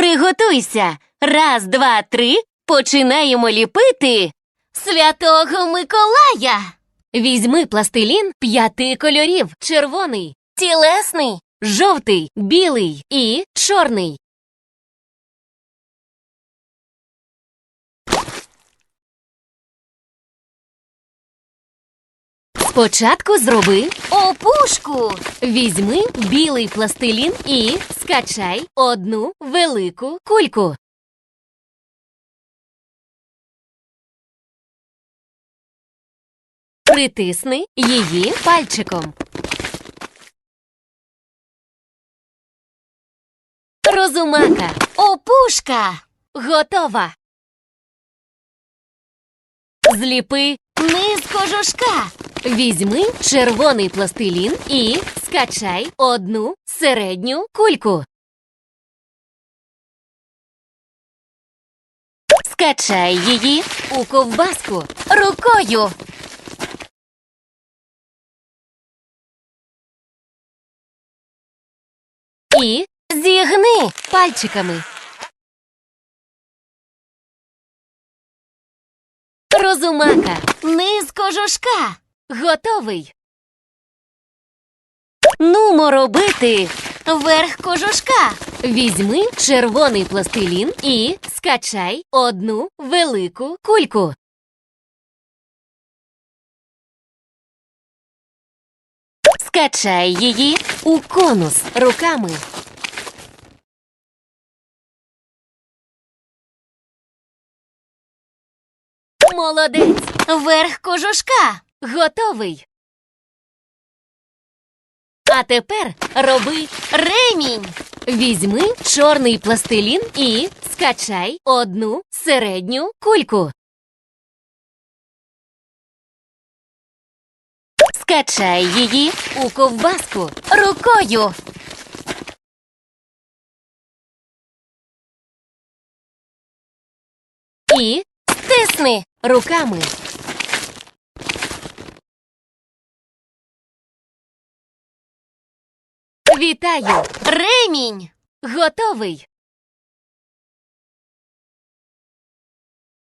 Приготуйся. Раз, два, три. Починаємо ліпити Святого Миколая. Візьми пластилін п'яти кольорів: червоний, тілесний, жовтий, білий і чорний. Спочатку зроби опушку. Візьми білий пластилін і скачай одну велику кульку. Притисни її пальчиком. Розумака. Опушка. Готова. Зліпи низ кожушка. Візьми червоний пластилін і скачай одну середню кульку. Скачай її у ковбаску рукою. І зігни пальчиками. Розумака. Низ кожушка. Готовий. Нумо робити. Верх кожушка. Візьми червоний пластилін і скачай одну велику кульку. Скачай її у конус руками. Молодець! Верх кожушка. Готовий. А тепер роби ремінь. Візьми чорний пластилін і скачай одну середню кульку. Скачай її у ковбаску рукою. І стисни руками. Вітаю! Ремінь! Готовий.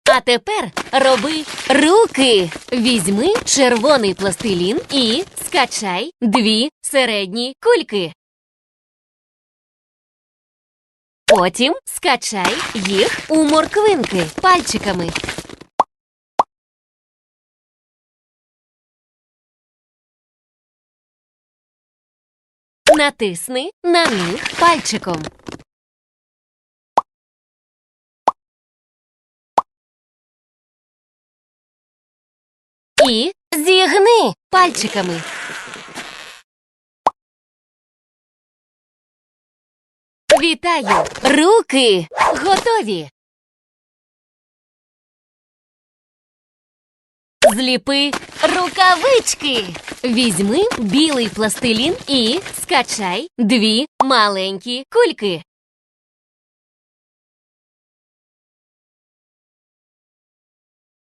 А тепер роби руки. Візьми червоний пластилін і скачай дві середні кульки. Потім скачай їх у морквинки пальчиками. Натисни на них пальчиком. І зігни пальчиками. Вітаю! Руки готові. Зліпи рукавички. Візьми білий пластилін і скачай дві маленькі кульки.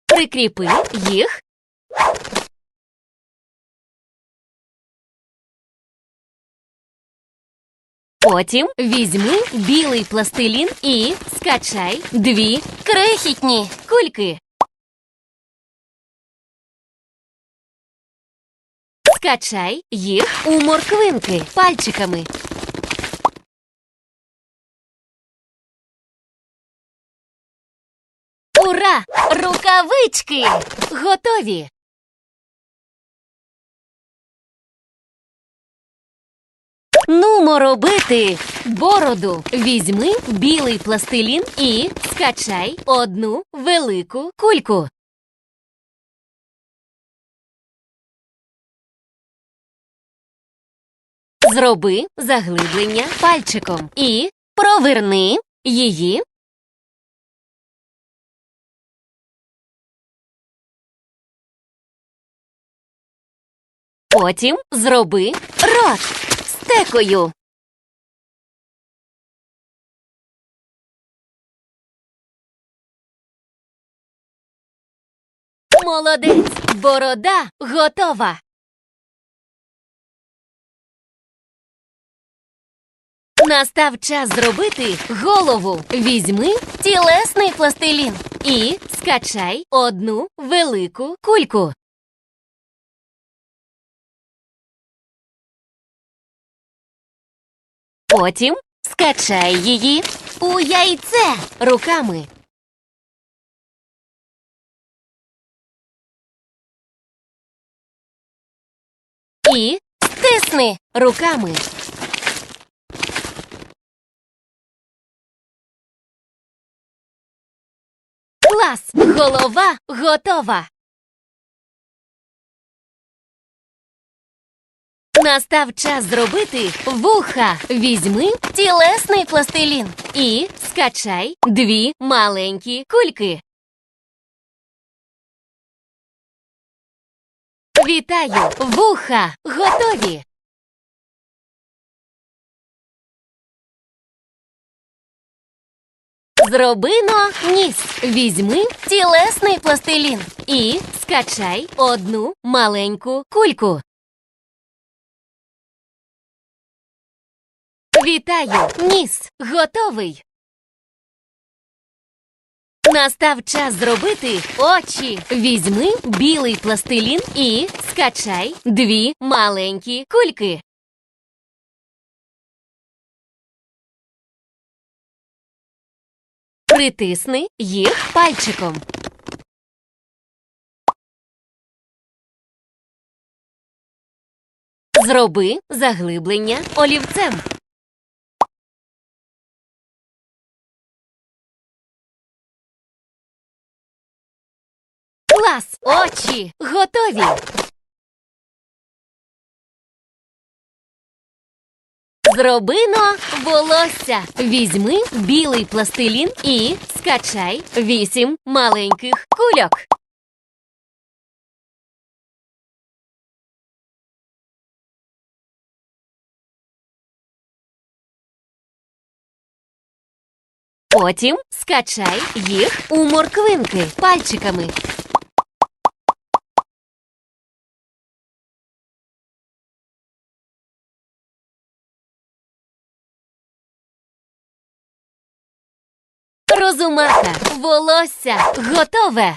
Прикріпи їх. Потім візьми білий пластилін і скачай дві крихітні кульки. Скачай їх у морквинки пальчиками. Ура! Рукавички! Готові! Нумо робити бороду. Візьми білий пластилін і скачай одну велику кульку. Зроби заглиблення пальчиком і проверни її. Потім зроби рот стекою. Молодець! Борода готова. Настав час зробити голову. Візьми тілесний пластилін і скачай одну велику кульку. Потім скачай її у яйце руками. І стисни руками. Клас! Голова готова. Настав час зробити вуха. Візьми тілесний пластилін і скачай дві маленькі кульки. Вітаю! Вуха готові! Зроби но ніс. Візьми тілесний пластилін і скачай одну маленьку кульку. Вітаю! Ніс готовий. Настав час зробити очі. Візьми білий пластилін і скачай дві маленькі кульки. Притисни їх пальчиком. Зроби заглиблення олівцем. Клас! Очі готові. Зроби но волосся. Візьми білий пластилін і скачай вісім маленьких кульок. Потім скачай їх у морквинки пальчиками. Розумака, волосся готове.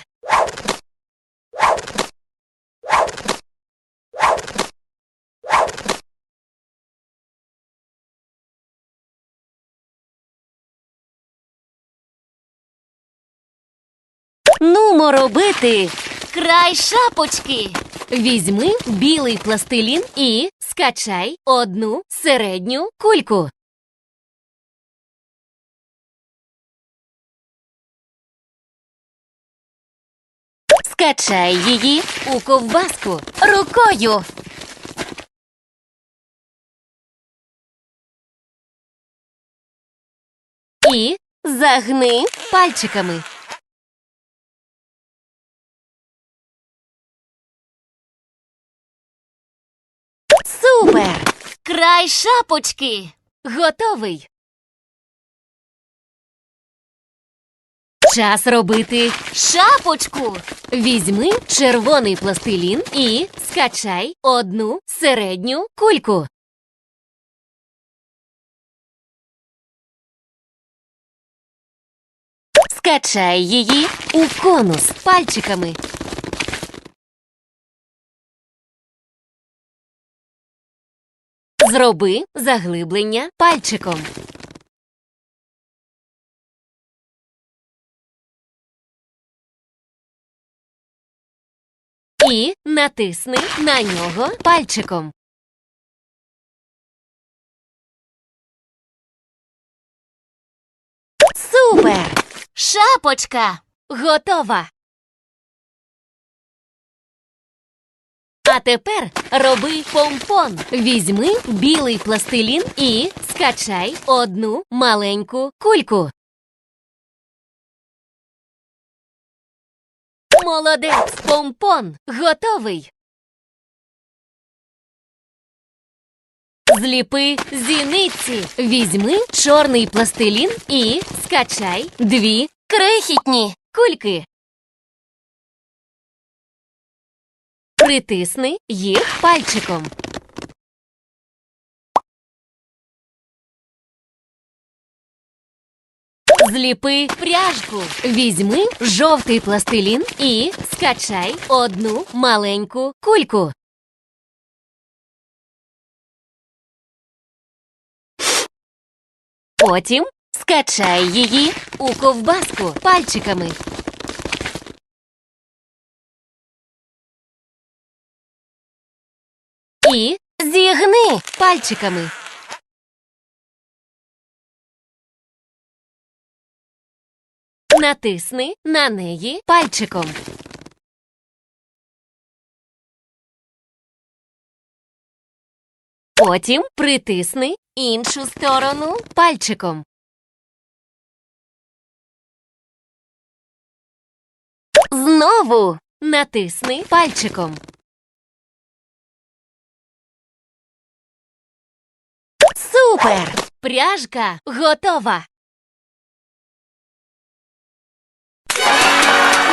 Нумо робити край шапочки. Візьми білий пластилін і скачай одну середню кульку. Скачай її у ковбаску рукою. І загни пальчиками. Супер! Край шапочки! Готовий! Час робити шапочку. Візьми червоний пластилін і скачай одну середню кульку. Скачай її у конус пальчиками. Зроби заглиблення пальчиком. І натисни на нього пальчиком. Супер! Шапочка готова. А тепер роби помпон. Візьми білий пластилін і скачай одну маленьку кульку. Молодець, помпон, готовий. Зліпи зіниці. Візьми чорний пластилін і скачай дві крихітні кульки. Притисни їх пальчиком. Зліпи пряжку. Візьми жовтий пластилін і скачай одну маленьку кульку. Потім скачай її у ковбаску пальчиками. І зігни пальчиками. Натисни на неї пальчиком. Потім притисни іншу сторону пальчиком. Знову натисни пальчиком. Супер! Пряжка готова.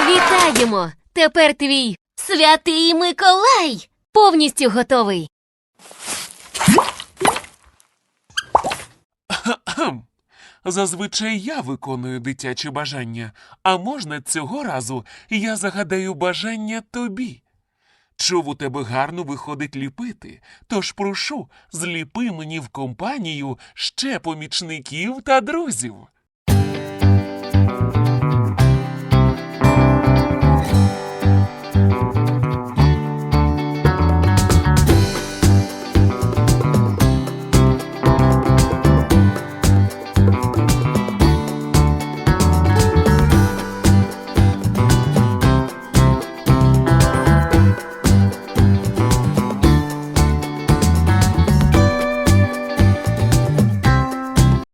Вітаємо! Тепер твій святий Миколай повністю готовий. Зазвичай я виконую дитячі бажання, а можна цього разу я загадаю бажання тобі. Чув, у тебе гарно виходить ліпити, тож прошу, зліпи мені в компанію ще помічників та друзів.